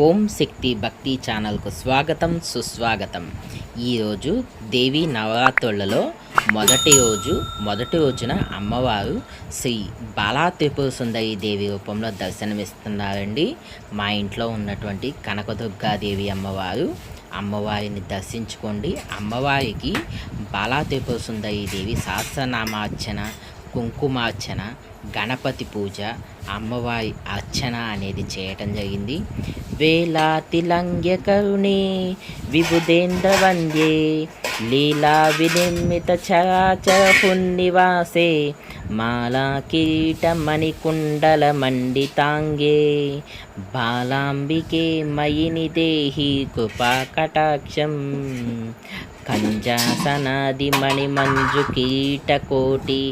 ఓం శక్తి భక్తి ఛానల్కు స్వాగతం సుస్వాగతం. ఈరోజు దేవి నవరాత్రులలో మొదటి రోజు మొదటి రోజున అమ్మవారు శ్రీ బాలా త్రిపుర సుందరి దేవి రూపంలో దర్శనమిస్తున్నారండి. మా ఇంట్లో ఉన్నటువంటి కనకదుర్గాదేవి అమ్మవారు అమ్మవారిని దర్శించుకోండి. అమ్మవారికి బాలా త్రిపుర సుందరి దేవి సహస్రనామార్చన కుంకుమార్చన గణపతి పూజ అమ్మవారి అర్చన అనేది చేయటం జరిగింది. వేలాతిలంగ్య కరుణే విభుదేంద్ర వంద్యే లీలా వినిర్మిత చరాచర పున్నివాసే మాలా కిరీట మణికుండల మండితాంగే బాలాంబికే మయిని దేహి కృపా కటాక్షం. కంజాసనాది మణిమంజు కిరీటకోటి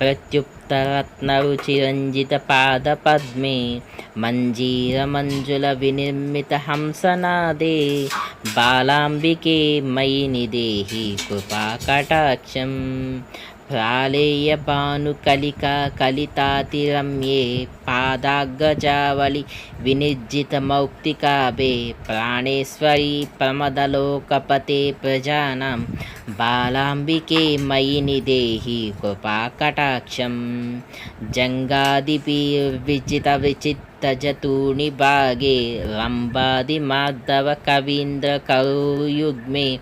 ప్రత్యుప్తరత్నరుచిరంజిత పాద పద్మే మంజీర మంజుల వినిర్మిత హంసనాదే బాలాంబికే కలిక కలితాతిరమ్యే పాదాగ్రజావళి వినిర్జిత మౌక్తికాభే ప్రాణేశ్వరి ప్రమదలోకపతే ప్రజానాం బాలాంబికే మయిని దేహి కృపాకటాక్షం జంగాదిపి విచిత విచిత్ జతూని భాగే రంభాది మాధవ కవీంద్ర కరుయుగ్మే.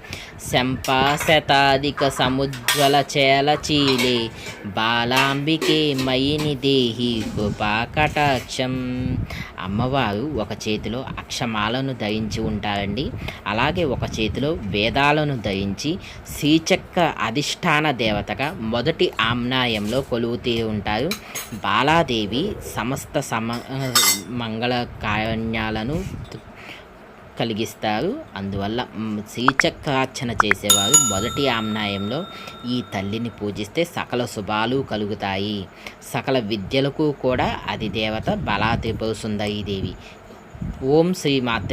శంపాశతాధిక సముజ్వల చేలచీలే బాలాంబికే మయిని దేహి కృపాకటాక్షం అమ్మవారు ఒక చేతిలో అక్షమాలను ధరించి ఉంటారండి. అలాగే ఒక చేతిలో వేదాలను ధరించి శ్రీచక్ర అధిష్టాన దేవతగా మొదటి ఆమ్నాయంలో కొలువుతూ ఉంటారు. బాలాదేవి సమస్త సమ మంగళ కారణ్యాలను కలిగిస్తారు. అందువల్ల శ్రీచక్రార్చన చేసేవారు మొదటి ఆమ్నాయంలో ఈ తల్లిని పూజిస్తే సకల శుభాలు కలుగుతాయి. సకల విద్యలకు కూడా అది దేవత బలా త్రిపుర సుందరీ దేవి ఓం శ్రీ మాత